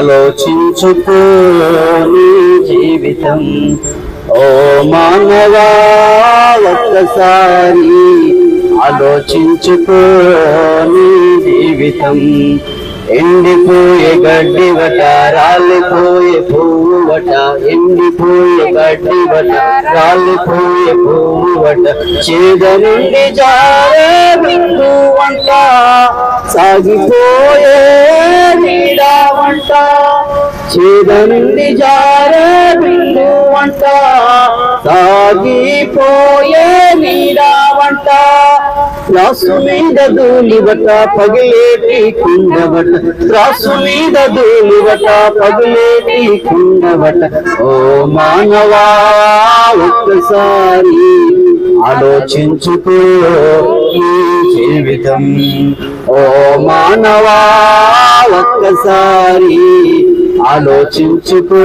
ఆలోచించుకో నీ జీవితం. ఓ మానవా ఒక్కసారి ఆలోచించుకో నీ జీవితం. ఎండిపోయే గడ్డి వట రాలిపోయే పువ్వు వట ఎండిపోయే గడ్డి వట రాలిపోయే పువ్వు వట. చేద నుండి జారే బిందు వంట సాగిపోయే నీడా వంట. చేద నుండి జారే బిందు వంట సాగిపోయే నీడా వంట. రాసు మీద ధూళివట పగిలేటి కుండవట. రాసు మీద ధూళివట పగిలేటి కుండవట. ఓ మానవా ఒక్కసారి ఆలోచించుకో ఈ జీవితం. ఓ మానవా ఒక్కసారి ఆలోచించుకో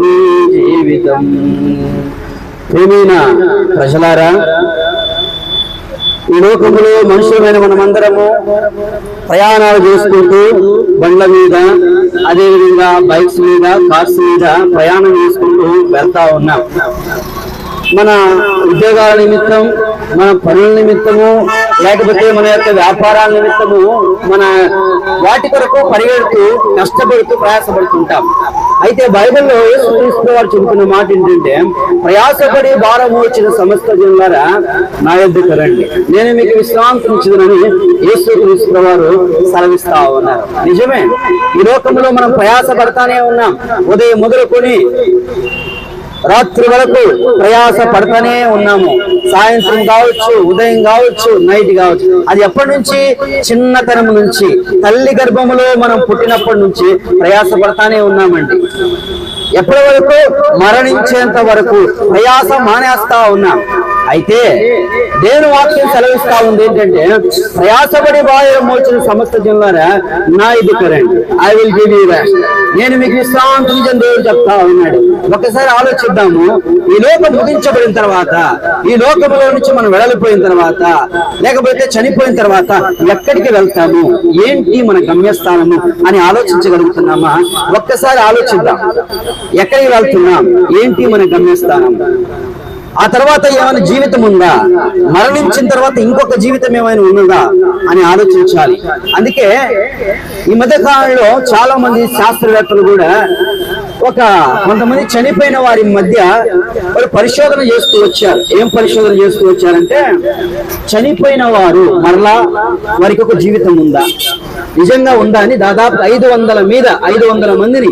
నీ జీవితం. ప్రేమైన ప్రజలారా ఈ లోకంలో మనుషులమైన మనమందరము ప్రయాణాలు చేసుకుంటూ బండ్ల మీద అదేవిధంగా బైక్స్ మీద కార్స్ మీద ప్రయాణం చేసుకుంటూ వెళ్తా ఉన్నాం. మన ఉద్యోగాల నిమిత్తం మన పనుల నిమిత్తము లేకపోతే మన యొక్క వ్యాపారాల నిమిత్తము మన వాటి కొరకు పరిగెడుతూ కష్టపడుతూ ప్రయాసపడుతుంటాం. అయితే బైబిల్లో యేసుక్రీస్తు వారు చెబుతున్న మాట ఏంటంటే ప్రయాసపడి భారం వచ్చిన సమస్త జనులారా నా యొద్దకు రండి. నేను మీకు విశ్రాంతి ఇచ్చిందని యేసుక్రీస్తు వారు సెలవిస్తా ఉన్నారు. నిజమే. ఈ లోకంలో మనం ప్రయాస పడతానే ఉన్నాం. ఉదయం మొదలుకొని రాత్రి వరకు ప్రయాస పడుతూనే ఉన్నాము. సాయంత్రం కావచ్చు ఉదయం కావచ్చు నైట్ కావచ్చు. అది ఎప్పటి నుంచి? చిన్నతనం నుంచి. తల్లి గర్భములో మనం పుట్టినప్పటి నుంచి ప్రయాస పడతానే ఉన్నామండి. ఎప్పటి వరకు? మరణించేంత వరకు ప్రయాస మానేస్తా ఉన్నాం. అయితే నేను వాక్యం సెలవిస్తా ఉంది ఏంటంటే ప్రయాసపడి బాధ్యత మోచిన సమస్త జనులారా నా ఇది current. I will give you rest నేను మీకు విశ్రాంతి దేవుడు చెప్తా ఉన్నాడు. ఒకసారి ఆలోచిద్దాము. ఈ లోకం ముగించబడిన తర్వాత ఈ లోకంలో నుంచి మనం వెడలిపోయిన తర్వాత లేకపోతే చనిపోయిన తర్వాత ఎక్కడికి వెళ్తాము? ఏంటి మన గమ్యస్థానము అని ఆలోచించగలుగుతున్నామా? ఒక్కసారి ఆలోచిద్దాం. ఎక్కడికి వెళ్తున్నాం? ఏంటి మన గమ్యస్థానం? ఆ తర్వాత ఏమైనా జీవితం ఉందా? మరణించిన తర్వాత ఇంకొక జీవితం ఏమైనా ఉన్నదా అని ఆలోచించాలి. అందుకే ఈ మధ్య కాలంలో చాలా మంది శాస్త్రవేత్తలు కూడా ఒక కొంతమంది చనిపోయిన వారి మధ్య వారు పరిశోధన చేస్తూ వచ్చారు. ఏం పరిశోధన చేస్తూ వచ్చారంటే చనిపోయిన వారు మరలా వారికి ఒక జీవితం ఉందా? నిజంగా ఉందా అని దాదాపు ఐదు వందల మీద ఐదు వందల మందిని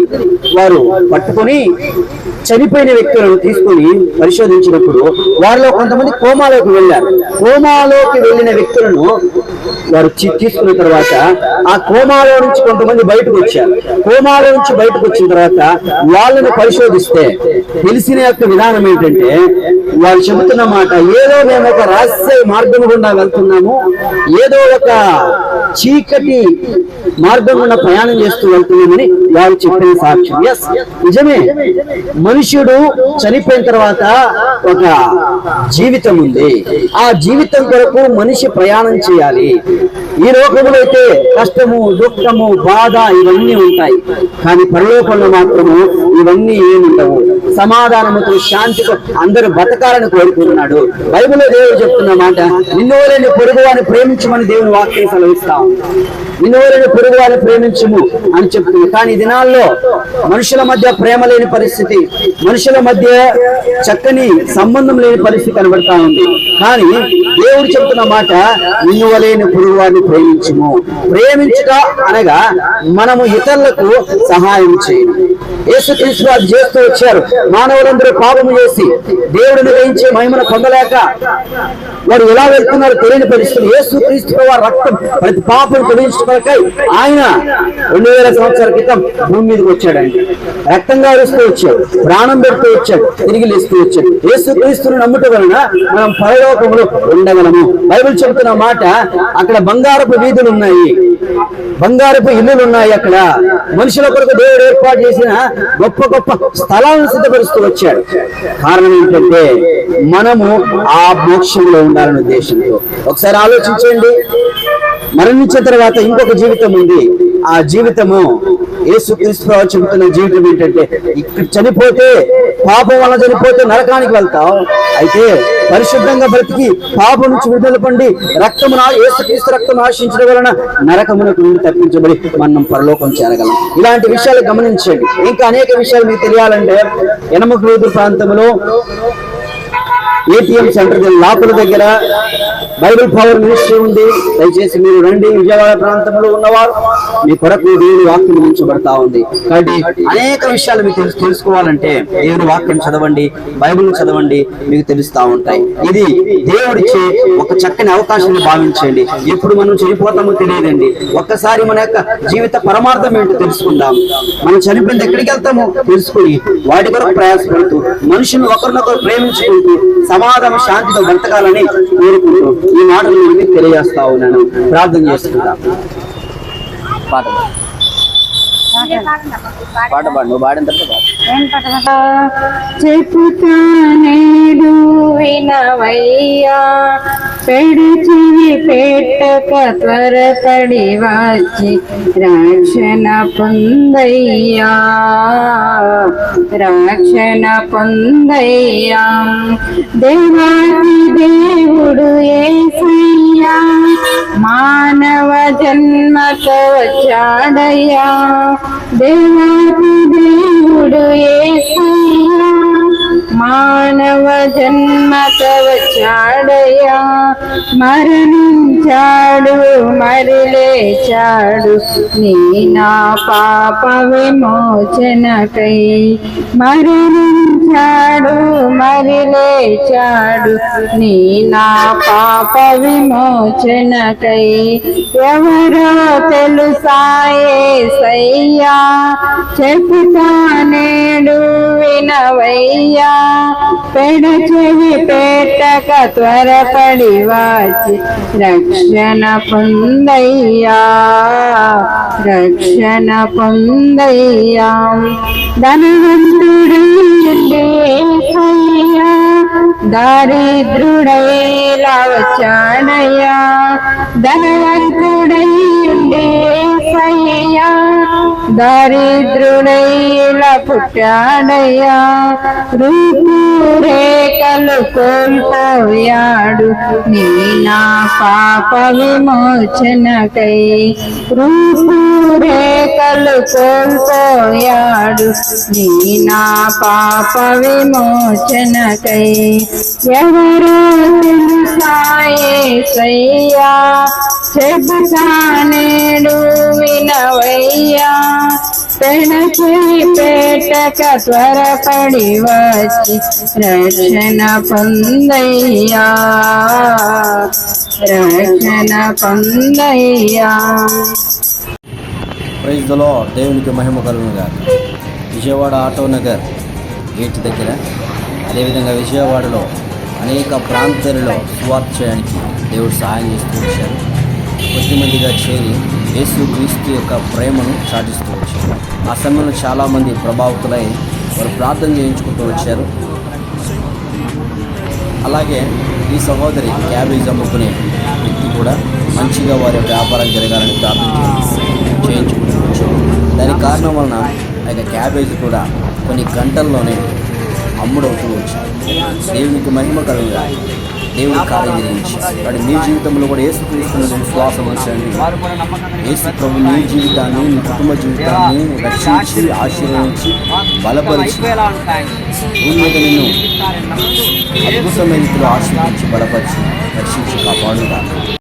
వారు పట్టుకొని చనిపోయిన వ్యక్తులను తీసుకొని పరిశోధించినప్పుడు వారిలో కొంతమంది కోమాలోకి వెళ్ళారు. కోమాలోకి వెళ్ళిన వ్యక్తులను వారు తీసుకున్న తర్వాత ఆ కోమాలో నుంచి కొంతమంది బయటకు వచ్చారు. కోమాలో నుంచి బయటకు వచ్చిన తర్వాత వాళ్ళని పరిశోధిస్తే తెలిసిన యొక్క విధానం ఏంటంటే వాళ్ళు చెబుతున్న మాట ఏదో మేము ఒక రహస్య మార్గం గుండా వెళ్తున్నాము. ఏదో ఒక చీకటి మార్గం గుండా ప్రయాణం చేస్తూ వెళ్తున్నామని వారు చెప్పిన సాక్ష్యం. ఎస్ నిజమే. మనుష్యుడు చనిపోయిన తర్వాత ఒక జీవితం ఉంది. ఆ జీవితం కొరకు మనిషి ప్రయాణం చేయాలి. ఈ లోకంలో అయితే కష్టము దుఃఖము బాధ ఇవన్నీ ఉంటాయి. కానీ పరలోకంలో మాత్రము ఇవన్నీ ఏముండవు. సమాధానముతో శాంతితో అందరూ బతకాలని కోరుకుంటున్నాడు. బైబిల్లో దేవుడు చెప్తున్న మాట నిన్నోలేని పొరుగు వారిని ప్రేమించమని దేవుని వాక్యం సెలవిస్తా ఉంది. పొరుగు వారిని ప్రేమించము అని చెప్తుంది. కానీ దినాల్లో మనుషుల మధ్య ప్రేమ లేని పరిస్థితి మనుషుల మధ్య చక్కని సంబంధం లేని పరిస్థితి కనబడతా ఉంది. కానీ దేవుడు చెప్తున్న మాట నిన్నువలేని పొరుగు వారిని ప్రేమించము. ప్రేమించుట అనగా మనము ఇతరులకు సహాయం చేయము. యేసుక్రీస్తు వారు చేస్తూ వచ్చారు. మానవులందరూ పాపము చేసి దేవుడిని గ్రహించే మహిమను పొందలేక వారు ఎలా వెళ్తున్నారు తెలియని పరిస్థితులు. యేసుక్రీస్తు వారి రక్తం ప్రతి పాపం కొరకై ఆయన రెండు వేల సంవత్సరాల క్రితం భూమి మీదకి వచ్చాడండి. రక్తంగా వేస్తూ వచ్చాడు ప్రాణం పెడుతూ వచ్చాడు తిరిగి లేస్తూ వచ్చాడు. యేసుక్రీస్తుని నమ్ముట వలన మనం పరలోకంలో ఉండగలము. బైబిల్ చెబుతున్న మాట అక్కడ బంగారపు వీధులు ఉన్నాయి. బంగారపు ఇల్లులు ఉన్నాయి అక్కడ. మనుషుల కొరకు దేవుడు ఏర్పాటు చేసిన గొప్ప గొప్ప స్థలాలను సిద్ధపరుస్తూ వచ్చాడు. కారణం ఏంటంటే మనము ఆ మోక్షంలో ఉండాలనే ఉద్దేశంతో. ఒకసారి ఆలోచించండి. మరణించిన తర్వాత ఇంకొక జీవితం ఉంది. ఆ జీవితము యేసుక్రీస్తు చెబుతున్న జీవితం ఏంటంటే ఇక్కడ చనిపోతే పాపం వల్ల చనిపోతే నరకానికి వెళ్తాం. అయితే పరిశుద్ధంగా బ్రతికి పాపం నుంచి విడుదల పొంది రక్తమున యేసుక్రీస్తు రక్తం ఆశించడం వలన నరకమునకు నుండి తప్పించబడి మనం పరలోకం చేరగలం. ఇలాంటి విషయాలు గమనించండి. ఇంకా అనేక విషయాలు మీకు తెలియాలంటే ఎనమకూరు ప్రాంతంలో ఏటీఎం సెంటర్ లాకుల దగ్గర బైబిల్ పవర్ మినిస్ట్రీ ఉంది. దయచేసి మీరు రండి. విజయవాడ ప్రాంతంలో ఉన్నవారు మీ కొరకు దేవుని వాక్యం ఉంచబడతా ఉంది. కాబట్టి అనేక విషయాలు మీకు తెలుసు తెలుసుకోవాలంటే దేవుని వాక్యం చదవండి బైబిల్ చదవండి మీకు తెలుస్తా ఉంటాయి. ఇది దేవుడిచ్చే ఒక చక్కని అవకాశాన్ని భావించండి. ఎప్పుడు మనం చనిపోతామో తెలియదండి. ఒక్కసారి మన యొక్క జీవిత పరమార్థం ఏంటో తెలుసుకుందాం. మనం చనిపోయింది ఎక్కడికి వెళ్తామో తెలుసుకుని వాటి కొరకు ప్రయాసపడుతూ మనుషులు ఒకరినొకరు ప్రేమించుకుంటూ సమాధానం శాంతితో బ్రతకాలని కోరుకుంటూ ఈ మాటలు నేను మీకు తెలియజేస్తా ఉన్నాను ప్రార్థన చేసుకుందాం పాట పాట పాడు. నువ్వు పాడిన తర్వాత పాడు. చెప్పుతా నేడు వినవయ్యా. పెడిచివి పెట్టక త్వరపడి వచ్చి రక్షణ పొందయ్యా. రక్షణ పొందయ్యా దేవాది దేవుడు ఏసయ్యా. మానవ జన్మతో వచ్చాడయ్యా. దేవాది దేవుడు ఏసయ్యా. మానవ జన్మ వచ్చాడయ్యా మరణించాడు మరి లేచాడు నీ నా పాప విమోచనకై మరణించాడు మరి లేచాడు నీ నా పాప విమోచనకై ఎవరో తెలుసాయే సయ్యా. చెప్పుతా నేడు వినవయ్యా. పెడ చెయ్యి పెట్టక త్వరపడి వాచి రక్షణ పొందయ్యా రక్షణ పొందయ్యా ధనవంతుడై ఏసయ్యా దారిద్రుడైలా వచ్చాడయ్యా ధనవంతుడై దారిద్రుడైలా పుట్టాడయ్యా. రూపురేఖలు కోల్పోయాడు నీ నా పాప విమోచనకై రూపురేఖలు కోల్పోయాడు నీ నా పాప విమోచనకై ఎవరు తెలుసాయే సయ్యా చెబుతానేడు వినవయ్యా. పెడచి పేటక త్వరపడి వచ్చి రక్షణ పొందయ్యా. రక్షణ పొందయ్యా. ప్రైజ్ దలో దేవునికి మహిమ కలుగును గాక. విజయవాడ ఆటో నగర్ గేట్ దగ్గర అదేవిధంగా విజయవాడలో అనేక ప్రాంతాలలో స్వాప్ చేయడానికి దేవుడు సహాయం చేస్తూ వచ్చారు కొద్దిమందిగా చేరి యేసు క్రీస్తు యొక్క ప్రేమను చాటిస్తూ వచ్చారు. ఆ సమయంలో చాలామంది ప్రభావితులై వారు ప్రార్థన చేయించుకుంటూ వచ్చారు. అలాగే ఈ సహోదరి క్యాబేజ్ అమ్ముకునే వ్యక్తి కూడా మంచిగా వారి వ్యాపారం జరగాలని ప్రార్థన చేయించుకుంటూ వచ్చారు. దానికి కారణం వలన ఆ యొక్క క్యాబేజ్ కూడా కొన్ని గంటల్లోనే అమ్ముడవుతూ వచ్చారు. దేవునికి మహిమ కలుగుగా దేవుని కార్యం జరిగించారు వాడి మీ జీవితంలో కూడా ఏసు క్రీస్తున్న విశ్వాసం ఉంచండి యేసు ప్రభు నీ జీవితాన్ని నీ కుటుంబ జీవితాన్ని రక్షించి ఆశీర్వదించి బలపరిచి భూమి మీద నిన్ను అద్భుతమైన రీతిలో ఆశీర్వదించి బలపరిచి రక్షించి కాపాడుగా